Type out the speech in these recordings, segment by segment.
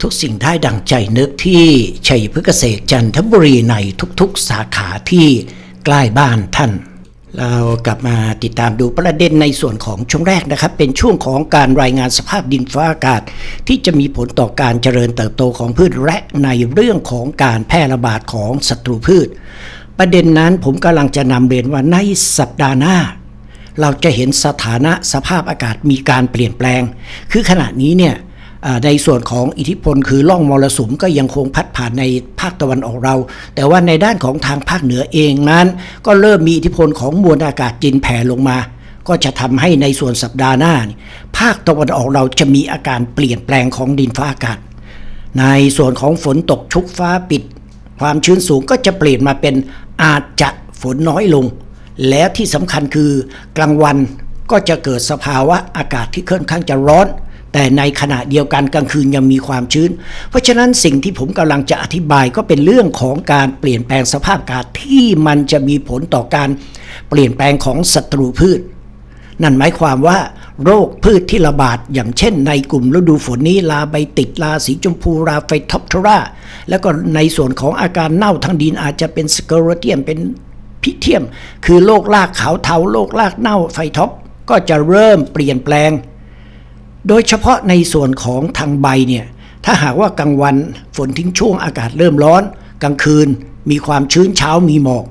ทุกสิ่งได้ดังใจนึกที่ชัยพฤกษเกษตรจันทบุรีในทุกๆสาขาที่ใกล้บ้านท่าน เรากลับมาติดตามดูประเด็นในส่วนของช่วงแรกนะครับ เป็นช่วงของการรายงานสภาพดินฟ้าอากาศ ที่จะมีผลต่อการเจริญเติบโตของพืชและในเรื่องของการแพร่ระบาดของศัตรูพืช ประเด็นนั้นผมกำลังจะนำเรียนว่าในสัปดาห์หน้าเราจะเห็นสถานะสภาพอากาศมีการเปลี่ยนแปลง คือขณะนี้เนี่ย ในส่วนของอิทธิพลคือล่องมรสุมก็ยังคงพัดผ่านในภาคตะวันออกเรา แต่ว่าในด้านของทางภาคเหนือเองนั้น ก็เริ่มมีอิทธิพลของมวลอากาศเย็นแผ่ลงมา ก็จะทำให้ในส่วนสัปดาห์หน้า ภาคตะวันออกเราจะมีอาการเปลี่ยนแปลงของดินฟ้าอากาศ ในส่วนของฝนตกชุกฟ้าปิด ความชื้นสูงก็จะเปลี่ยนมาเป็นอาจจะฝนน้อยลง และที่สำคัญคือกลางวันก็จะเกิดสภาวะอากาศที่ค่อนข้างจะร้อน แต่ในขณะเดียวกันกลางคืนยังมีความชื้น เพราะฉะนั้นสิ่งที่ผมกำลังจะอธิบายก็เป็นเรื่องของการเปลี่ยนแปลงสภาพอากาศที่มันจะมีผลต่อการเปลี่ยนแปลงของศัตรูพืช นั่นหมายความว่า โรคพืชที่ระบาดอย่างเช่น ในกลุ่มฤดูฝนนี้ลาใบติดลาสีชมพูราไฟท็อปทราแล้วก็ในส่วนของอาการเน่าทางดินอาจจะเป็นสเกอโรเทียมเป็นพิเทียม คือโรครากขาวเทาโรครากเน่าไฟท็อปก็จะเริ่มเปลี่ยนแปลง โดยเฉพาะในส่วนของทางใบเนี่ยถ้าหากว่ากลางวันฝนทิ้งช่วงอากาศเริ่มร้อน กลางคืนมีความชื้นเช้ามีหมอก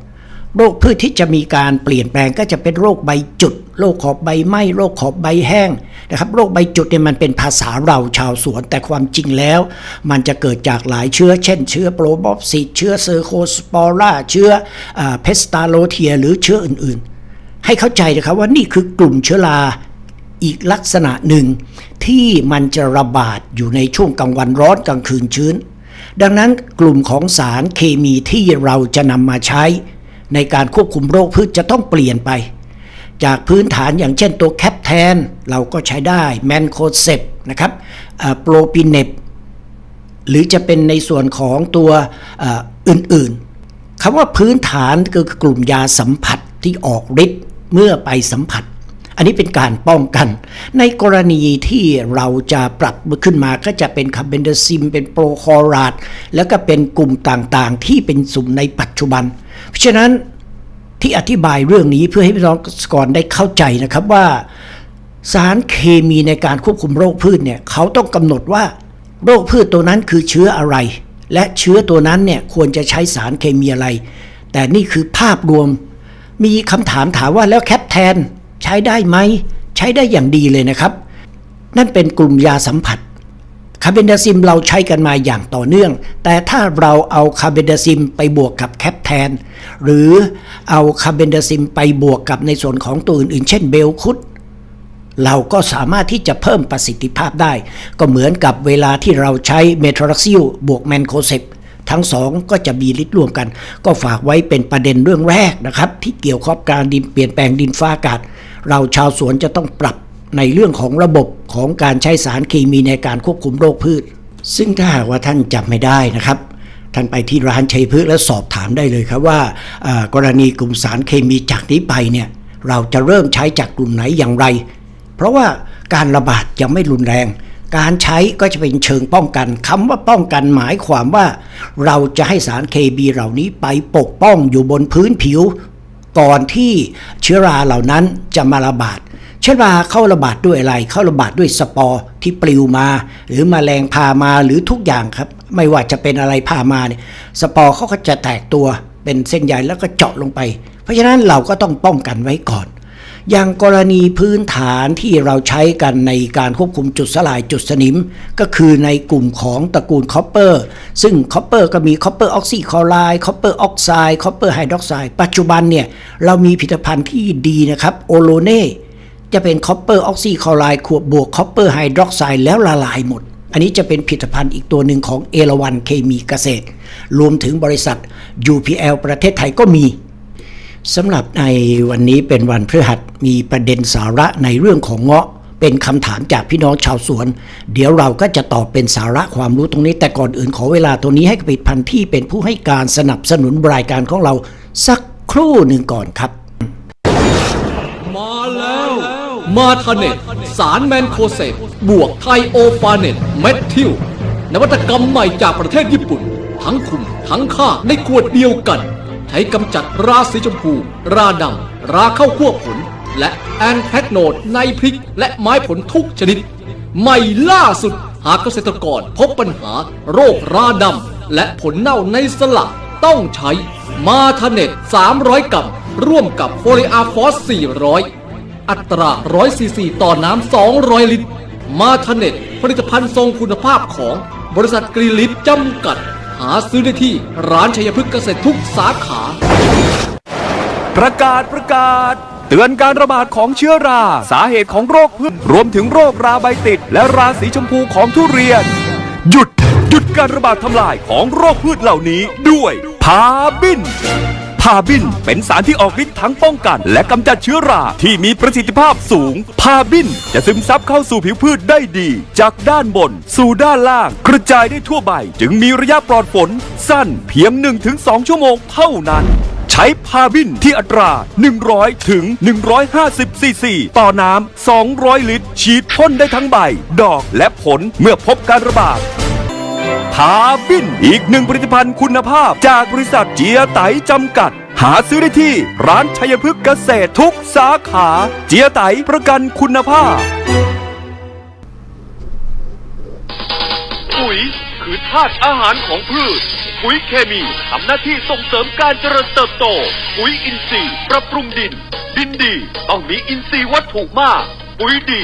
โรคพืชที่จะมีการเปลี่ยนแปลงก็จะเป็นโรคใบจุด โรคขอบใบไหม้โรคขอบใบแห้งนะครับโรคใบจุดเนี่ยมันเป็นภาษาเราชาวสวน แต่ความจริงแล้ว มันจะเกิดจากหลายเชื้อ เช่น เชื้อโปรบอฟซิตเชื้อเซอร์โคสปอราเชื้อเพสตาโลเทีย หรือเชื้ออื่นๆ ให้เข้าใจนะครับว่านี่คือกลุ่มเชื้อรา อีกลักษณะหนึ่ง ที่มันจะระบาดอยู่ในช่วงกลางวันร้อนกลางคืนชื้น ดังนั้นกลุ่มของสารเคมีที่เราจะนำมาใช้ ในการควบคุมโรคพืชจะต้องเปลี่ยนไป จากพื้นฐานอย่างเช่นตัวแคปแทน เราก็ใช้ได้แมนโคเซปนะครับโปรปิเนปหรือจะเป็นในส่วนของตัวอื่นๆคำว่าพื้นฐานก็คือกลุ่มยาสัมผัสที่ออกฤทธิ์เมื่อไปสัมผัส อันนี้เป็นการป้องกัน ในกรณีที่เราจะปรับขึ้นมาก็จะเป็นคาร์เบนเดซิม เป็นโปรคอราดแล้วก็เป็นกลุ่มต่างๆ ที่เป็นสุ่มในปัจจุบัน เพราะฉะนั้นที่อธิบายเรื่องนี้เพื่อให้พี่น้องกษตรได้เข้าใจนะครับว่า สารเคมีในการควบคุมโรคพืชเนี่ยเขาต้องกำหนดว่าโรคพืชตัวนั้นคือเชื้ออะไร และเชื้อตัวนั้นเนี่ยควรจะใช้สารเคมีอะไร แต่นี่คือภาพรวม มีคำถามถามว่าแล้วแคปแทน ช้ได้ไหม ใช้ได้อย่างดีเลยนะครับ นั่นเป็นกลุ่มยาสัมผัสคาร์เบนดาซิมเราใช้กันมาอย่างต่อเนื่อง แต่ถ้าเราเอาคาร์เบนดาซิมไปบวกกับแคปแทน หรือเอาคาร์เบนดาซิมไปบวกกับในส่วนของตัวอื่นๆ เช่นเบลคุดเราก็สามารถที่จะเพิ่มประสิทธิภาพได้ ก็เหมือนกับเวลาที่เราใช้เมทรักซิลบวกแมนโคเซปทั้งสองก็จะมีฤทธิ์ร่วมกัน ก็ฝากไว้เป็นประเด็นเรื่องแรกนะครับ ที่เกี่ยวข้องการดินเปลี่ยนแปลงดินฟ้าอากาศ เราชาวสวนจะต้องปรับในเรื่องของระบบของการใช้สารเคมีในการควบคุมโรคพืช ซึ่งถ้าหากว่าท่านจำไม่ได้นะครับ ท่านไปที่ร้านชัยพฤกษ์แล้วสอบถามได้เลยครับว่าอ่ากรณีกลุ่มสารเคมีจากนี้ไปเนี่ยเราจะเริ่มใช้จากกลุ่มไหนอย่างไร เพราะว่าการระบาดยังไม่รุนแรง การใช้ก็จะเป็นเชิงป้องกันคำว่าป้องกันหมายความว่า เราจะให้สารเคมีเหล่านี้ไปปกป้องอยู่บนพื้นผิว ก่อนที่เชื้อราเหล่านั้นจะมาระบาด เชื้อราเข้าระบาดด้วยอะไร เข้าระบาดด้วยสปอร์ที่ปลิวมา หรือมแมลงพามาหรือทุกอย่างครับ ไม่ว่าจะเป็นอะไรพามาเนี่ยสปอร์เขาก็จะแตกตัวเป็นเส้นใยแล้วก็เจาะลงไป เพราะฉะนั้นเราก็ต้องป้องกันไว้ก่อน อย่างกรณีพื้นฐานที่เราใช้กันในการควบคุมจุดสลายจุดสนิม ก็คือในกลุ่มของตระกูลคอปเปอร์ซึ่งคอปเปอร์ก็มีคอปเปอร์ออกซิคลอไรด์คอปเปอร์ออกไซด์คอปเปอร์ไฮดรอกไซด์ปัจจุบันเนี่ย เรามีผลิตภัณฑ์ที่ดีนะครับโอโลเน่จะเป็นคอปเปอร์ออกซิคลอไรด์ขวบบวกคอปเปอร์ไฮดรอกไซด์แล้วละลายหมด อันนี้จะเป็นผลิตภัณฑ์อีกตัวหนึ่งของเอราวันเคมีเกษตร รวมถึงบริษัท UPL ประเทศไทยก็มี สำหรับในวันนี้เป็นวันพฤหัสมีประเด็นสาระในเรื่องของเงาะ เป็นคำถามจากพี่น้องชาวสวน เดี๋ยวเราก็จะตอบเป็นสาระความรู้ตรงนี้ แต่ก่อนอื่นขอเวลาตัวนี้ให้กับผลิตภัณฑ์ที่เป็นผู้ให้การสนับสนุนรายการของเราสักครู่หนึ่งก่อนครับ มาแล้ว มาทาเน็ตสารแมนโคเซตบวกไทโอฟาเน็ตเมทิลนวัตกรรมใหม่จากประเทศญี่ปุ่น ทั้งคุมทั้งฆ่าในขวดเดียวกัน ใช้กำจัดราสีชมพู ราดำราเข้าคั่วผล และแอนแทกโนดในพริก และไม้ผลทุกชนิด ใหม่ล่าสุดหากเกษตรกรพบปัญหา โรคราดำและผลเน่าในสลักต้องใช้มาทเน็ต300 กรัม ร่วมกับโฟลิอาฟอส 400 อัตรา 100ซีซีต่อน้ำ 200 ลิตร มาทเน็ตผลิตภัณฑ์ทรงคุณภาพของบริษัทกรีลิตจำกัด หาซื้อได้ที่ร้านชัยพฤกษ์เกษตรทุกสาขา ประกาศประกาศ เตือนการระบาดของเชื้อรา สาเหตุของโรคพืชรวมถึงโรคราใบติด และราสีชมพูของทุเรียน หยุด หยุดการระบาดทำลายของโรคพืชเหล่านี้ด้วยพาบิน พาบิน เป็นสารที่ออกฤทธิ์ทั้งป้องกัน และกำจัดเชื้อราที่มีประสิทธิภาพสูง พาบินจะซึมซับเข้าสู่ผิวพืชได้ดี จากด้านบน สู่ด้านล่าง กระจายได้ทั่วใบ จึงมีระยะปลอดฝน สั้นเพียง 1-2 ชั่วโมงเท่านั้นใช้พาบินที่อัตรา 100 ถึง 150 ซีซี ต่อน้ำ 200 ลิตร ฉีดพ่นได้ทั้งใบ ดอกและผลเมื่อพบการระบาด พาบิน อีกหนึ่งผลิตภัณฑ์คุณภาพจากบริษัทเจียไตจำกัด หาซื้อได้ที่ร้านชัยพฤกษ์เกษตรทุกสาขา เจียไตประกันคุณภาพ ปุ๋ยคือธาตุอาหารของพืช ปุ๋ยเคมีทำหน้าที่ส่งเสริมการเจริญเติบโต ปุ๋ยอินทรีย์ปรับปรุงดิน ดินดี ต้องมีอินทรีย์วัตถุมาก ปุ๋ยดี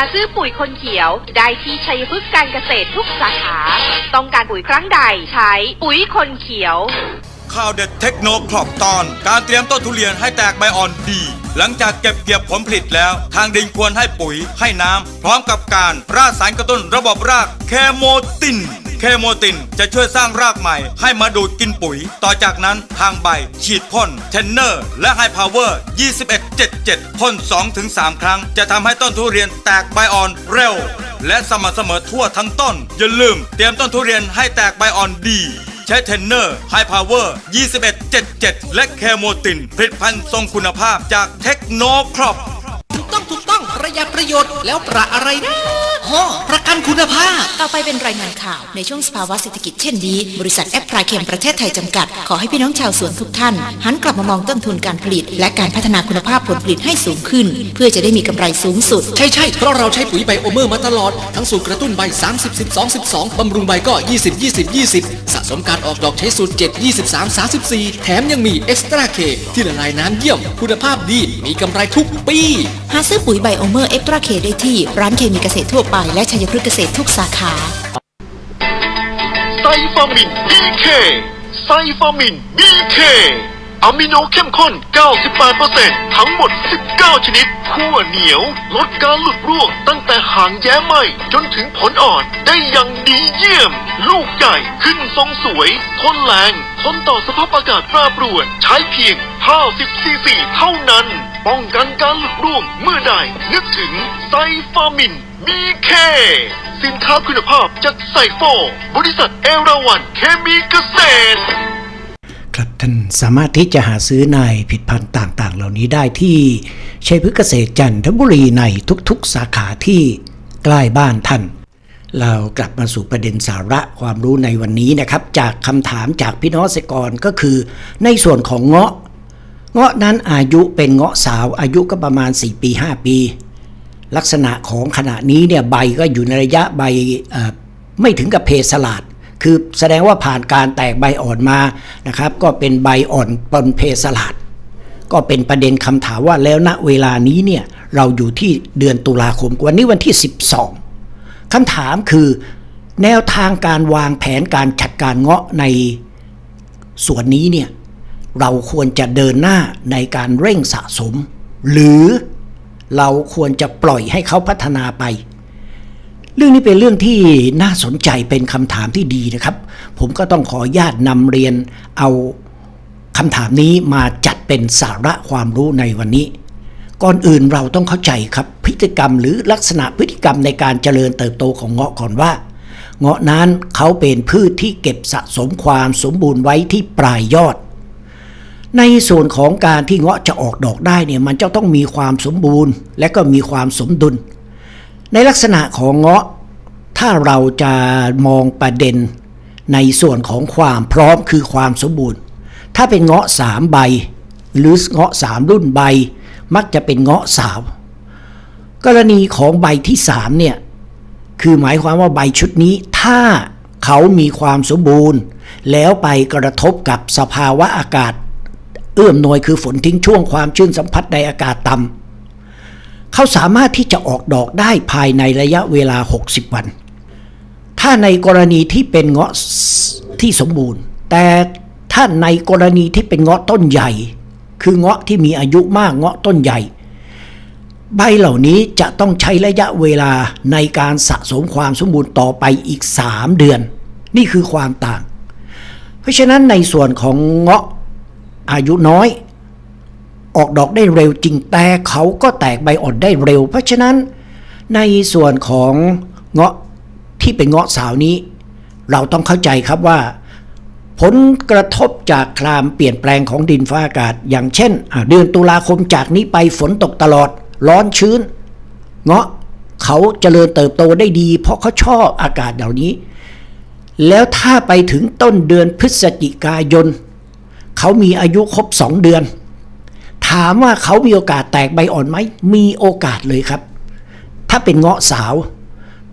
าซื้อปุ๋ยคนเขียว ได้ที่ชัยพฤกษ์การเกษตรทุกสาขา ต้องการปุ๋ยครั้งใดใช้ปุ๋ยคนเขียวข่าวเด็ดเทคโนครอบตอน การเตรียมต้นทุเรียนให้แตกใบอ่อนดี หลังจากเก็บเกี่ยวผลผลิตแล้ว ทางดินควรให้ปุ๋ยให้น้ำ พร้อมกับการราดสารกระตุ้นระบบรากเคโมติน เคโมตินจะช่วยสร้างรากใหม่ ให้มาดูดกินปุ๋ย ต่อจากนั้นทางใบ ฉีดพ่นเทนเนอร์ และไฮพาวเวอร์ 2177พ่น 2-3 ครั้ง จะทำให้ต้นทุเรียนแตกใบอ่อนเร็ว และสม่ำเสมอทั่วทั้งต้น อย่าลืมเตรียมต้นทุเรียนให้แตกใบอ่อนดีใช้เทนเนอร์ไฮพาวเวอร์ 2177 และแคโมตินผลิตภัณฑ์ทรงคุณภาพจากเทคโนครอป ยัดประโยชน์แล้วประอะไรนะฮอประกันคุณภาพ ต่อไปเป็นรายงานข่าว ในช่วงสภาวะเศรษฐกิจเช่นนี้ บริษัทแอปพลายเคมประเทศไทยจำกัด ขอให้พี่น้องชาวสวนทุกท่าน หันกลับมามองต้นทุนการผลิต และการพัฒนาคุณภาพผลผลิตให้สูงขึ้น เพื่อจะได้มีกำไรสูงสุด ใช่ใช่เพราะเราใช้ปุ๋ยไบโอเมอร์มาตลอด ทั้งสูตรกระตุ้นใบ 30 12 12บำรุงใบก็ 20 20 20 สะสมการออกดอกใช้สูตร 7 23 34 แถมยังมีเอ็กซ์ตร้าเคที่ละลายน้ำเยี่ยม คุณภาพดีมีกำไรทุกปี หาซื้อปุ๋ยไบโอเมอร์เอ็กตราเคได้ที่ร้านเคมีเกษตรทั่วไปและชัยพฤกษ์เกษตรทุกสาขาไซฟามิน BK ไซฟามิน BK อะมิโนเข้มข้น 98%ทั้งหมด 19 ชนิดขั้วเหนียว ลดการหลุดร่วงตั้งแต่หางแย้ไหมจนถึงผลอ่อนได้อย่างดีเยี่ยม ลูกใหญ่ขึ้นทรงสวย ทนแรง ทนต่อสภาพอากาศแปรปรวน ใช้เพียง 50 ซีซีเท่านั้น ป้องกันการหลุดร่วงเมื่อใดนึกถึงไซฟามิน BK สินค้าคุณภาพจากไซโฟบริษัทเอราวันเคมีเกษตร ครับท่านสามารถที่จะหาซื้อในผลิดพันธุ์ต่างๆ เหล่านี้ได้ที่ชัยพฤกษ์เกษตรจันทบุรีในทุกๆ สาขาที่ใกล้บ้านท่าน เรากลับมาสู่ประเด็นสาระความรู้ในวันนี้นะครับ จากคำถามจากพี่น้องเกษตรกรก็คือ ในส่วนของเงาะ เงาะนั้นอายุเป็นเงาะสาวอายุก็ประมาณ 4 ปี 5 ปี ลักษณะของขณะนี้เนี่ยใบก็อยู่ในระยะใบไม่ถึงกับเพสลาด คือแสดงว่าผ่านการแตกใบอ่อนมานะครับ ก็เป็นใบอ่อนปนเพสลาด ก็เป็นประเด็นคำถามว่าแล้วณเวลานี้เนี่ยเราอยู่ที่เดือนตุลาคมวันนี้วันที่ 12คำถามคือแนวทางการวางแผนการจัดการเงาะในส่วนนี้เนี่ย เราควรจะเดินหน้าในการเร่งสะสม หรือเราควรจะปล่อยให้เขาพัฒนาไป เรื่องนี้เป็นเรื่องที่น่าสนใจเป็นคำถามที่ดีนะครับ ผมก็ต้องขอญาตนำเรียนเอาคำถามนี้มาจัดเป็นสาระความรู้ในวันนี้ ก่อนอื่นเราต้องเข้าใจครับพฤติกรรมหรือลักษณะพฤติกรรมในการเจริญเติบโตของเงาะก่อนว่า เงาะนั้นเขาเป็นพืชที่เก็บสะสมความสมบูรณ์ไว้ที่ปลายยอด ในส่วนของการที่เงาะจะออกดอกได้เนี่ยมันจะต้องมีความสมบูรณ์ และก็มีความสมดุล ในลักษณะของเงาะ ถ้าเราจะมองประเด็น ในส่วนของความพร้อมคือความสมบูรณ์ ถ้าเป็นเงาะสามใบ หรือเงาะสามรุ่นใบ มักจะเป็นเงาะสาว กรณีของใบที่สามเนี่ยคือหมายความว่าใบชุดนี้ถ้าเขามีความสมบูรณ์ แล้วไปกระทบกับสภาวะอากาศ อื้อมหน่วยคือฝนทิ้งช่วงความชื้นสัมผัสในอากาศต่ำเขาสามารถที่จะออกดอกได้ภายในระยะเวลา 60 วัน ถ้าในกรณีที่เป็นเงาะที่สมบูรณ์ แต่ถ้าในกรณีที่เป็นเงาะต้นใหญ่ คือเงาะที่มีอายุมากเงาะต้นใหญ่ ใบเหล่านี้จะต้องใช้ระยะเวลาในการสะสมความสมบูรณ์ต่อไปอีก 3 เดือน นี่คือความต่าง เพราะฉะนั้นในส่วนของเงาะ อายุน้อย ออกดอกได้เร็วจริงแต่เขาก็แตกใบอ่อนได้เร็ว เพราะฉะนั้น ในส่วนของเงาะที่เป็นเงาะสาวนี้ เราต้องเข้าใจครับว่า ผลกระทบจากคลามเปลี่ยนแปลงของดินฟ้าอากาศ อย่างเช่น เดือนตุลาคมจากนี้ไปฝนตกตลอด ร้อนชื้น เงาะเขาเจริญเติบโตได้ดี เพราะเขาชอบอากาศเหล่านี้ แล้วถ้าไปถึงต้นเดือนพฤศจิกายน เขามีอายุครบสองเดือน ถามว่าเขามีโอกาสแตกใบอ่อนไหม มีโอกาสเลยครับ ถ้าเป็นเงาะสาว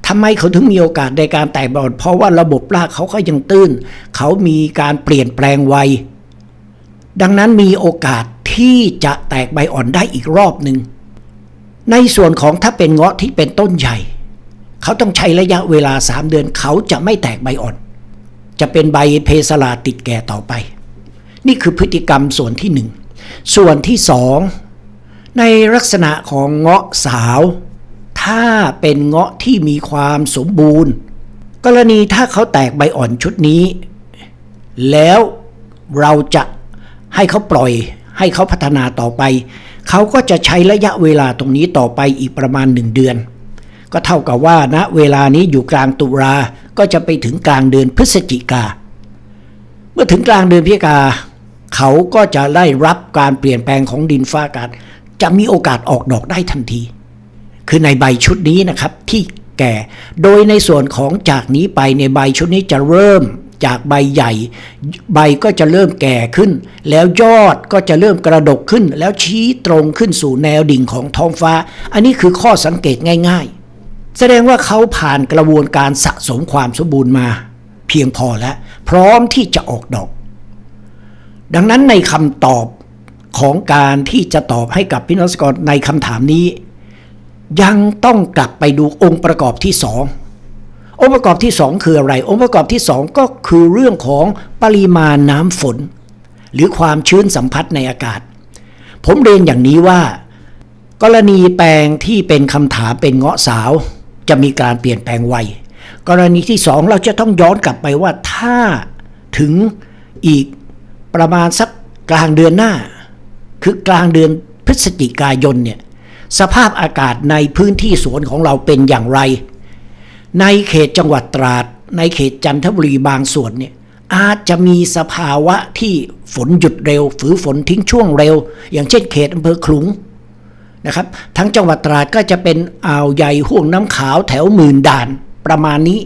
ทำไมเขาถึงมีโอกาสในการแตกใบอ่อน เพราะว่าระบบรากเขาก็ยังตื้น เขามีการเปลี่ยนแปลงวัย ดังนั้นมีโอกาสที่จะแตกใบอ่อนได้อีกรอบหนึ่งในส่วนของถ้าเป็นเงาะที่เป็นต้นใหญ่ เขาต้องใช้ระยะเวลา 3 เดือนเขาจะไม่แตกใบอ่อน จะเป็นใบเพสลาติดแก่ต่อไป นี่คือพฤติกรรมส่วนที่หนึ่งส่วนที่สองในลักษณะของเงาะสาว ถ้าเป็นเงาะที่มีความสมบูรณ์ กรณีถ้าเขาแตกใบอ่อนชุดนี้ แล้วเราจะให้เขาปล่อยให้เขาพัฒนาต่อไป เขาก็จะใช้ระยะเวลาตรงนี้ต่อไปอีกประมาณหนึ่งเดือน ก็เท่ากับว่าณเวลานี้อยู่กลางตุลาก็จะไปถึงกลางเดือนพฤศจิกา เมื่อถึงกลางเดือนพฤศจิกา เขาก็จะได้รับการเปลี่ยนแปลงของดินฟ้าอากาศจะมีโอกาสออกดอกได้ทันที คือในใบชุดนี้นะครับที่แก่ โดยในส่วนของจากนี้ไปในใบชุดนี้จะเริ่มจากใบใหญ่ ใบก็จะเริ่มแก่ขึ้น แล้วยอดก็จะเริ่มกระดกขึ้น แล้วชี้ตรงขึ้นสู่แนวดิ่งของท้องฟ้า อันนี้คือข้อสังเกตง่าย ๆ แสดงว่าเขาผ่านกระบวนการสะสมความสมบูรณ์มา เพียงพอแล้ว พร้อมที่จะออกดอก ดังนั้นในคำตอบของการที่จะตอบให้กับพี่น้องเกษตรกรในคำถามนี้ ยังต้องกลับไปดูองค์ประกอบที่สององค์ประกอบที่สองคืออะไร องค์ประกอบที่สองก็คือเรื่องของปริมาณน้ำฝน หรือความชื้นสัมผัสในอากาศ ผมเรียนอย่างนี้ว่า กรณีแปลงที่เป็นคำถามเป็นเงาะสาว จะมีการเปลี่ยนแปลงไวกรณีที่สองเราจะต้องย้อนกลับไปว่าถ้าถึงอีก ประมาณสักกลางเดือนหน้า คือกลางเดือนพฤศจิกายนเนี่ยสภาพอากาศในพื้นที่สวนของเราเป็นอย่างไร ในเขตจังหวัดตราด ในเขตจันทบุรีบางส่วนเนี่ยอาจจะมีสภาวะที่ฝนหยุดเร็ว ฝือฝนทิ้งช่วงเร็ว อย่างเช่นเขตอำเภอขลุงนะครับ ทั้งจังหวัดตราดก็จะเป็นอ่าวใหญ่ห่วงน้ำขาวแถวหมื่นด่านประมาณนี้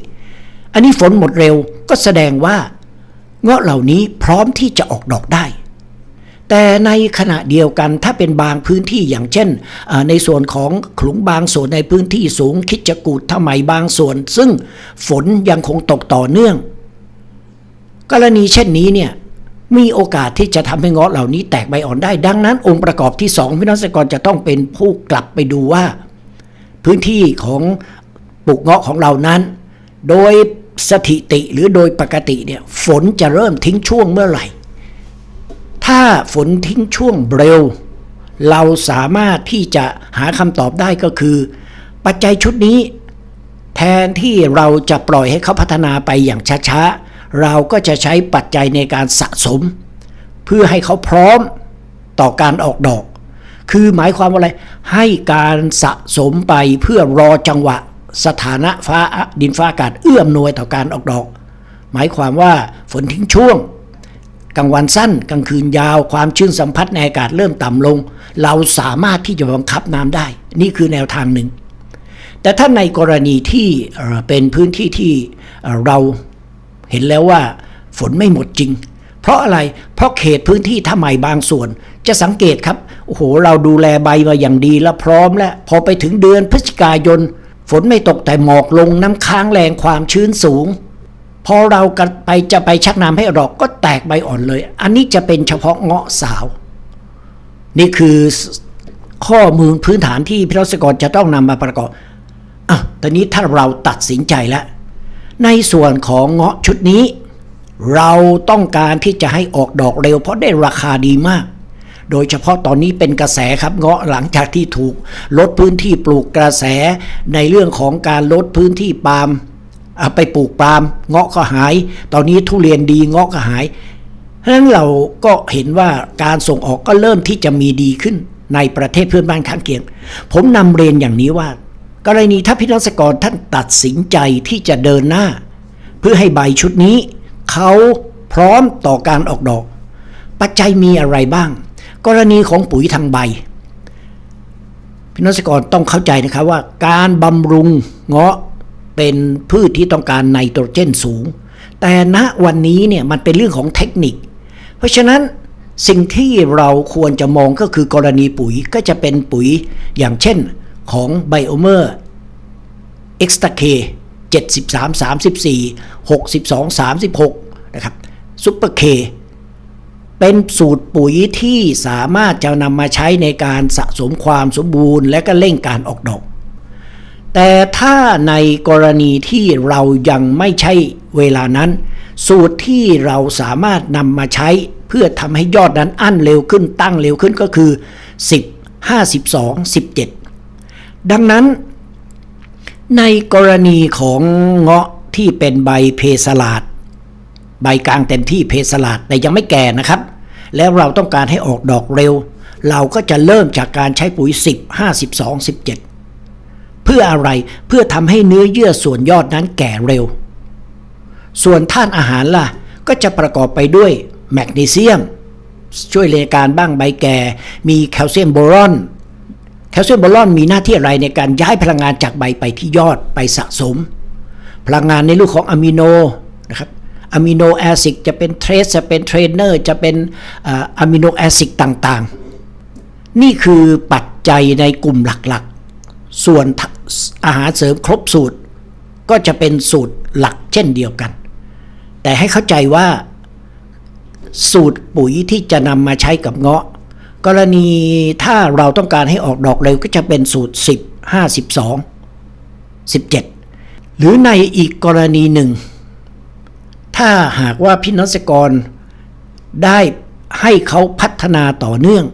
อันนี้ฝนหมดเร็วก็แสดงว่า เงาะเหล่านี้พร้อมที่จะออกดอกได้ แต่ในขณะเดียวกันถ้าเป็นบางพื้นที่อย่างเช่น ในส่วนของขลุงบางส่วนในพื้นที่สูงคิดจะกูดทำไมบางส่วน ซึ่งฝนยังคงตกต่อเนื่อง กรณีเช่นนี้เนี่ยมีโอกาสที่จะทำให้เงาะเหล่านี้แตกใบอ่อนได้ ดังนั้น องค์ประกอบที่สองพี่น้องเกษตรกรจะต้องเป็นผู้กลับไปดูว่า พื้นที่ของปลูกเงาะของเรานั้น โดย สถิติหรือโดยปกติเนี่ยฝนจะเริ่มทิ้งช่วงเมื่อไหร่ ถ้าฝนทิ้งช่วงเร็ว เราสามารถที่จะหาคำตอบได้ก็คือ ปัจจัยชุดนี้แทแทนที่เราจะปล่อยให้เขาพัฒนาไปอย่างช้าๆ เราก็จะใช้ปัจจัยในการสะสม เพื่อให้เขาพร้อมต่อการออกดอก คือหมายความว่าอะไรให้การสะสมไปเพื่อรอจังหวะ สถานะฟ้าดินฟ้าอากาศเอื้อมหนวยต่อการออกดอก หมายความว่าฝนทิ้งช่วงกลางวันสั้นกลางคืนยาวความชื้นสัมผัสในอากาศเริ่มต่ำลง เราสามารถที่จะบังคับน้ำได้ นี่คือแนวทางหนึ่ง แต่ถ้าในกรณีที่เป็นพื้นที่ที่เอ่อเราเห็นแล้วว่าฝนไม่หมดจริง เพราะอะไรเพราะเขตพื้นที่ถ้าใหม่บางส่วน จะสังเกตครับโอ้โหเราดูแลใบมาอย่างดีแล้วพร้อมแล้วพอไปถึงเดือนพฤศจิกายน ฝนไม่ตกแต่หมอกลงน้ำค้างแรงความชื้นสูง พอเรากันไปจะไปชักน้ำให้ดอกก็แตกใบอ่อนเลย อันนี้จะเป็นเฉพาะเงาะสาว นี่คือข้อมูลพื้นฐานที่พิรัศกรจะต้องนำมาประกอบอะตอนนี้ถ้าเราตัดสินใจแล้ว ในส่วนของเงาะชุดนี้ เราต้องการที่จะให้ออกดอกเร็วเพราะได้ราคาดีมาก โดยเฉพาะตอนนี้เป็นกระแสครับเงาะหลังจากที่ถูกลดพื้นที่ปลูกกระแสในเรื่องของการลดพื้นที่ปาล์มไปปลูกปาล์มเงาะก็หาย ตอนนี้ทุเรียนดีเงาะก็หายเพราะนั้นเราก็เห็นว่าการส่งออกก็เริ่มที่จะมีดีขึ้นในประเทศเพื่อนบ้านข้างเคียง ผมนำเรียนอย่างนี้ว่า กรณีถ้าพิทักษกรท่านตัดสินใจที่จะเดินหน้า เพื่อให้ใบชุดนี้ เขาพร้อมต่อการออกดอก ปัจจัยมีอะไรบ้าง กรณีของปุ๋ยทางใบพี่นักษกรต้องเข้าใจนะครับว่าการบำรุงเงาะเป็นพืชที่ต้องการไนโตรเจนสูง แต่ณวันนี้เนี่ยมันเป็นเรื่องของเทคนิค เพราะฉะนั้นสิ่งที่เราควรจะมองก็คือกรณีปุ๋ยก็จะเป็นปุ๋ยอย่างเช่นของไบโอเมอร์เอ็กซ์ตาเค73 34 62 36 นะครับซุปเปอร์เค เป็นสูตรปุ๋ยที่สามารถจะนำมาใช้ในการสะสมความสมบูรณ์ และก็เร่งการออกดอก แต่ถ้าในกรณีที่เรายังไม่ใช่เวลานั้น สูตรที่เราสามารถนำมาใช้ เพื่อทำให้ยอดนั้นอั้นเร็วขึ้นตั้งเร็วขึ้นก็คือ 10 52 17 ดังนั้น ในกรณีของเงาะที่เป็นใบเพสลาดใบกลางเต็มที่เพสลาดแต่ยังไม่แก่นะครับ แล้วเราต้องการให้ออกดอกเร็ว เราก็จะเริ่มจากการใช้ปุ๋ย 10 52 17 เพื่ออะไรเพื่อทำให้เนื้อเยื่อส่วนยอดนั้นแก่เร็ว ส่วนธาตุอาหารล่ะ ก็จะประกอบไปด้วยแมกนีเซียม ช่วยในการบ้างใบแก่ มีแคลเซียมโบรอนแคลเซียมโบรอนมีหน้าที่อะไรในการย้ายพลังงานจากใบไปที่ยอดไปสะสม พลังงานในรูปของอะมิโน อะมิโนแอซิดจะเป็นเทรสจะเป็นเทรนเนอร์จะเป็นอะมิโนแอซิดต่างๆ นี่คือปัจจัยในกลุ่มหลักๆ ส่วนอาหารเสริมครบสูตร ก็จะเป็นสูตรหลักเช่นเดียวกัน แต่ให้เข้าใจว่าสูตรปุ๋ยที่จะนำมาใช้กับเงาะ กรณีถ้าเราต้องการให้ออกดอกเร็วก็จะเป็นสูตร 10 52 17 หรือในอีกกรณีหนึ่ง ถ้าหากว่าพี่นักกรได้ให้เขาพัฒนาต่อเนื่อง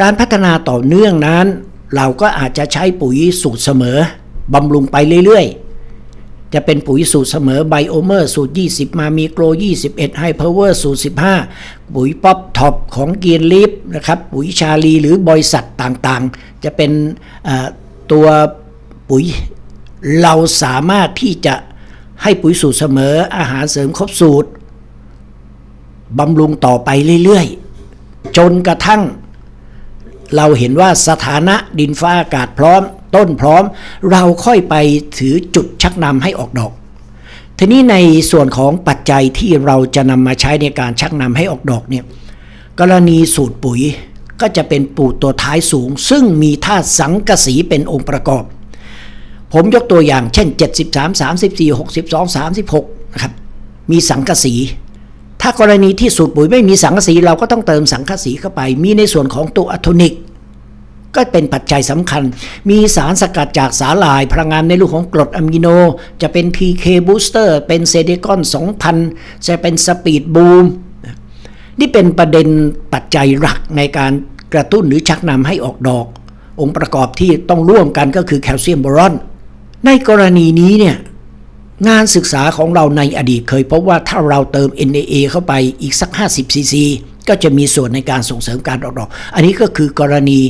การพัฒนาต่อเนื่องนั้น เราก็อาจจะใช้ปุ๋ยสูตรเสมอบำรุงไปเรื่อยๆ จะเป็นปุ๋ยสูตรเสมอไบโอเมอร์สูตร 20 มามีโกร 21 ไฮเพอร์เวอร์สูตร 15 ปุ๋ยป๊อปท็อปของเกียนลิฟนะครับ ปุ๋ยชาลีหรือบริษัทต่างๆ จะเป็นตัวปุ๋ยเราสามารถที่จะ ให้ปุ๋ยสูตรเสมออาหารเสริมครบสูตรบำรุงต่อไปเรื่อยๆ จนกระทั่ง เราเห็นว่าสถานะดินฟ้าอากาศพร้อม ต้นพร้อม เราค่อยไปถือจุดชักนำให้ออกดอก ทีนี้ในส่วนของปัจจัยที่เราจะนำมาใช้ในการชักนำให้ออกดอกเนี่ยกรณีสูตรปุ๋ยก็จะเป็นปูตัวท้ายสูง ซึ่งมีธาตุสังกะสีเป็นองค์ประกอบ ผมยกตัวอย่างเช่น 73 34 62 36นะครับมีสังกะสี ถ้ากรณีที่สูตรปุ๋ยไม่มีสังกะสีเราก็ต้องเติมสังกะสีเข้าไป มีในส่วนของตัวอะโทนิก ก็เป็นปัจจัยสำคัญ มีสารสกัดจากสาหร่าย พลังงานในรูปของกรดอะมิโน จะเป็น PK Booster เป็นเซเดกอน 2000 จะเป็นสปีดบูมนี่เป็นประเด็นปัจจัยหลักในการกระตุ้นหรือชักนำให้ออกดอก องค์ประกอบที่ต้องร่วมกันก็คือแคลเซียมบอรอน ในกรณีนี้เนี่ยงานศึกษาของเราในอดีตเคยพบว่าถ้าเราเติม NAA เข้าไปอีกสัก 50ซีซีก็จะมีส่วนในการส่งเสริมการออกดอก อันนี้ก็คือกรณี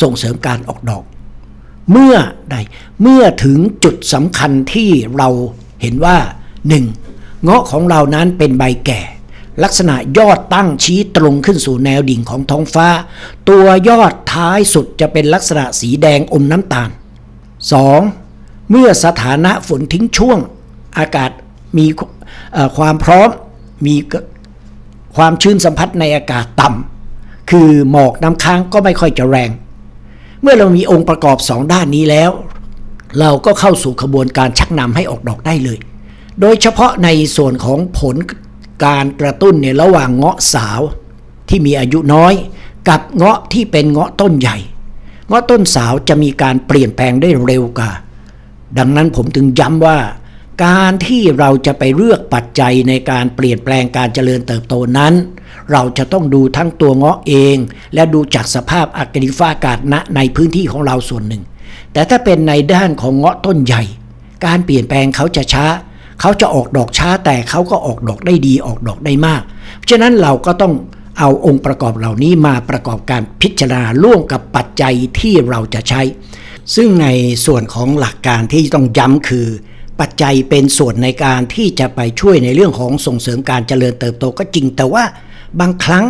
ส่งเสริมการออกดอก เมื่อใดเมื่อถึงจุดสำคัญที่เราเห็นว่า 1. เงาะของเรานั้นเป็นใบแก่ ลักษณะยอดตั้งชี้ตรงขึ้นสู่แนวดิ่งของท้องฟ้า ตัวยอดท้ายสุดจะเป็นลักษณะสีแดงอมน้ำตาล 2. เมื่อสถานะฝนทิ้งช่วง อากาศมีความพร้อมมีความชื้นสัมผัสในอากาศต่ำคือหมอกน้ำค้างก็ไม่ค่อยจะแรง เมื่อเรามีองค์ประกอบสองด้านนี้แล้ว เราก็เข้าสู่ขบวนการชักนำให้ออกดอกได้เลย โดยเฉพาะในส่วนของผลการกระตุ้นเนี่ยระหว่างเงาะสาวที่มีอายุน้อย กับเงาะที่เป็นเงาะต้นใหญ่ เงาะต้นสาวจะมีการเปลี่ยนแปลงได้เร็วกว่า ดังนั้นผมถึงย้ำว่า การที่เราจะไปเลือกปัจจัยในการเปลี่ยนแปลงการเจริญเติบโตนั้น เราจะต้องดูทั้งตัวเงาะเอง และดูจากสภาพอากาศฟ้าอากาศณในพื้นที่ของเราส่วนหนึ่ง แต่ถ้าเป็นในด้านของเงาะต้นใหญ่ การเปลี่ยนแปลงเขาจะช้าเขาจะออกดอกช้าแต่เขาก็ออกดอกได้ดีออกดอกได้มาก ฉะนั้นเราก็ต้องเอาองค์ประกอบเหล่านี้มาประกอบการพิจารณาร่วมกับปัจจัยที่เราจะใช้ ซึ่งในส่วนของหลักการที่ต้องย้ำคือ ปัจจัยเป็นส่วนในการที่จะไปช่วยในเรื่องของส่งเสริมการเจริญเติบโตก็จริง แต่ว่าบางครั้ง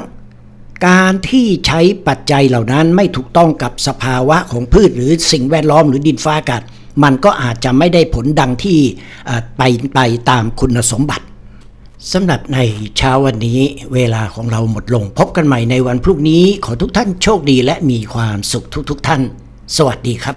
การที่ใช้ปัจจัยเหล่านั้นไม่ถูกต้องกับสภาวะของพืชหรือสิ่งแวดล้อมหรือดินฟ้าอากาศมันก็อาจจะไม่ได้ผลดังที่ไปไปตามคุณสมบัติสำหรับในเช้าวันนี้เวลาของเราหมดลง พบกันใหม่ในวันพรุ่งนี้ขอทุกท่านโชคดีและมีความสุขทุกๆทท่าน สวัสดีครับ